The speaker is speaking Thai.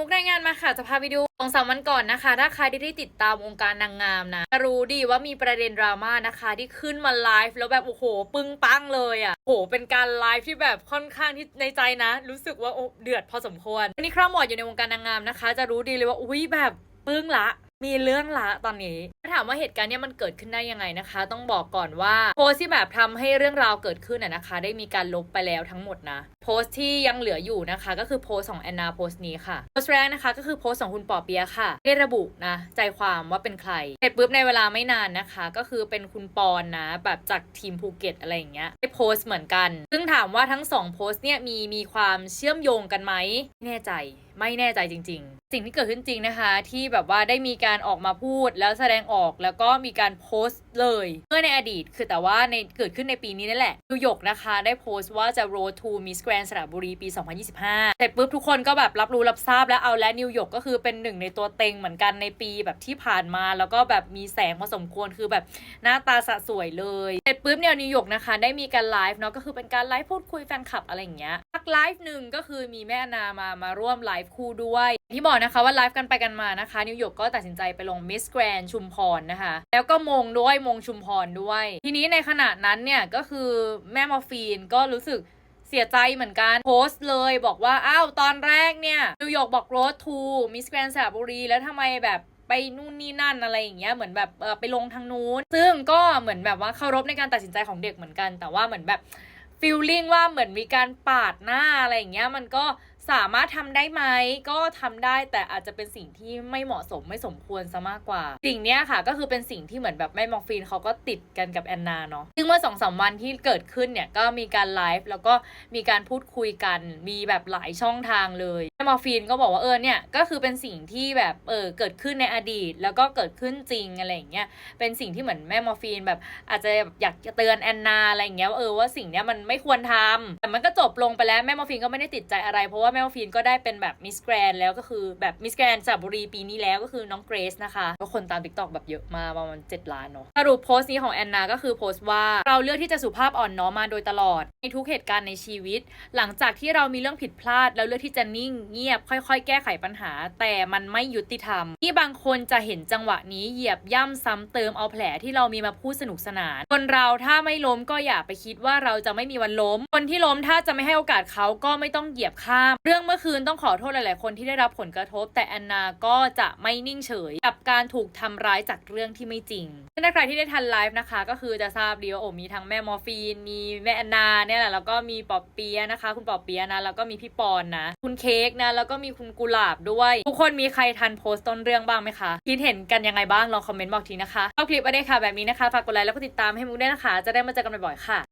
มุกรายงานมาค่ะจะพาไปดูสองสามวันก่อนนะคะ ถ้าใครที่ได้ติดตามวงการนางงามนะจะรู้ดีว่ามีประเด็นดราม่านะคะ ที่ขึ้นมาไลฟ์แล้วแบบโอ้โห ปึ้งปังเลยอะ่ะโอ้โหเป็นการไลฟ์ที่แบบค่อนข้างที่ในใจนะ รู้สึกว่าโอ้เดือดพอสมควรวันนี้คร่ำหมดอยู่ในวงการนางงามนะคะ จะรู้ดีเลยว่าอุ้ยแบบปึ้งละมีเรื่องละตอนนี้ถ้าถามว่าเหตุการณ์เนี้ยมันเกิดขึ้นได้ยังไงนะคะ ต้องบอกก่อนว่าโพสที่แบบทำให้เรื่องราวเกิดขึ้นน่ะนะคะ ได้มีการลบไปแล้วทั้งหมดนะ พสต์ที่ยังเหลืออยู่นะคะ ก็คือโพสของแอนนาโพสต์นี้ค่ะโพสต์แรกนะคะก็คือโพสต์ของคุณปอเปียค่ะ ได้ระบุนะ ใจความว่าเป็นใครเสร็จปุ๊บในเวลาไม่นานนะคะ ก็คือเป็นคุณปอนนะ แบบจากทีมภูเก็ตอะไรอย่างเงี้ยได้โพสต์เหมือนกัน ซึ่งถามว่าทั้งสองโพสต์เนี่ยมีมีความเชื่อมโยงกันไหมไม่แน่ใจไม่แน่ใจจริง ๆ สิ่งที่เกิดขึ้นจริงนะคะ ที่แบบว่าได้มีการออกมาพูดแล้วแสดงออกแล้วก็มีการโพสต์เลยเมื่อในอดีตคือแต่ว่าในเกิดขึ้นในปีนี้นั่นแหละนิวยอร์กนะคะ ได้โพสต์ว่าจะ road to Miss Grand สระบุรีปี 2025เสร็จปุ๊บทุกคนก็แบบรับรู้รับทราบแล้วเอาและนิวยอร์กก็คือเป็นหนึ่งในตัวเต็งเหมือนกันในปีแบบที่ผ่านมา แล้วก็แบบมีแสงพอสมควรคือแบบหน้าตาสะสวยเลย เสร็จปุ๊บเนี่ยนิวยอร์กนะคะ ได้มีการไลฟ์เนาะก็คือเป็นการไลฟ์พูดคุยแฟนคลับอะไรอย่างเงี้ย กไลฟ์หนึ่งก็คือมีแม่นามามาร่วมไลฟ์คู่ด้วยที่บอกนะคะว่าไลฟ์กันไปกันมานะคะ นิวยอร์กก็ตัดสินใจไปลงมิสแกรนชุมพรนะคะ แล้วก็มงด้วยมงชุมพรด้วย ทีนี้ในขณะนั้นเนี่ยก็คือแม่มอฟีนก็รู้สึกเสียใจเหมือนกันโพสต์เลยบอกว่า อ้าว ตอนแรกเนี่ยนิวยอร์กบอก road to Miss Grand สระบุรี แล้วทำไมแบบไปนู่นนี่นั่นอะไรอย่างเงี้ยเหมือนแบบไปลงทางนู้น ซึ่งก็เหมือนแบบว่าเคารพในการตัดสินใจของเด็กเหมือนกัน แต่ว่าเหมือนแบบ ฟีลลิ่งว่าเหมือนมีการปาดหน้าอะไรอย่างเงี้ยมันก็ สามารถทำได้ไหมก็ทำได้แต่อาจจะเป็นสิ่งที่ไม่เหมาะสมไม่สมควรซะมากกว่า สิ่งเนี้ยค่ะ ก็คือเป็นสิ่งที่เหมือนแบบแม่มอร์ฟีนเขาก็ติดกันกับแอนนาเนาะซึ่งเมื่อสองสามวันที่เกิดขึ้นเนี่ยก็มีการไลฟ์แล้วก็มีการพูดคุยกันมีแบบหลายช่องทางเลยแม่มอร์ฟีนก็บอกว่าเออเนี่ยก็คือเป็นสิ่งที่แบบเออเกิดขึ้นในอดีต แล้วก็เกิดขึ้นจริงอะไรอย่างเงี้ยเป็นสิ่งที่เหมือนแม่มอร์ฟีนแบบอาจจะอยากจะเตือนแอนนาอะไรอย่างเงี้ยว่าเออว่าสิ่งเนี้ยมันไม่ควรทำแต่มันก็จบลงไปแล้วแม่มอร์ฟีนก็ไม่ได้ติดใจอะไรเพราะว่าแม่มอร์ฟีนก็ได้เป็นแบบมิสแกรนแล้วก็คือแบบมิสแกรนสระบุรีปีนี้แล้วก็คือน้องเกรซนะคะก็คนตามทิกต็อกแบบเยอะมาประมาณ7ล้านเนาะสรุปโพสต์นี้ของแอนนาก็คือโพสต์ว่าเราเลือกที่จะสุภาพอ่อนน้อมมาโดยตลอด ในทุกเหตุการณ์ในชีวิต หลังจากที่เรามีเรื่องผิดพลาดแล้วเลือกที่จะนิ่งเงียบ ค่อย ๆ แก้ไขปัญหา แต่มันไม่ยุติธรรม ที่บางคนจะเห็นจังหวะนี้เหยียบย่ำซ้ำเติมเอาแผลที่เรามีมาพูดสนุกสนานคนเราถ้าไม่ล้มก็อย่าไปคิดว่าเราจะไม่มีวันล้ม คนที่ล้มถ้าจะไม่ให้โอกาสเขาก็ไม่ต้องเหยียบข้ามเรื่องเมื่อคืนต้องขอโทษหลาย ๆ คนที่ได้รับผลกระทบ แต่แอนนาก็จะไม่นิ่งเฉย กับการถูกทำร้ายจากเรื่องที่ไม่จริงถ้าใครที่ได้ทันไลฟ์นะคะ ก็คือจะทราบดีว่าโอ้มีทั้งแม่มอร์ฟีนมีแม่แอนนาเนี่ยแหละแล้วก็มีปอบเปียนะคะ คุณปอบเปียนะแล้วก็มีพี่ปอนนะ คุณเค้กนะแล้วก็มีคุณกุหลาบด้วย ทุกคนมีใครทันโพสต์ต้นเรื่องบ้างไหมคะคิดเห็นกันยังไงบ้างลองคอมเมนต์บอกทีนะคะชอบคลิปอะไรค่ะแบบนี้นะคะฝากกดไลค์แล้วก็ติดตามให้มุกด้วยนะคะ จะได้มาเจอกันบ่อยๆค่ะ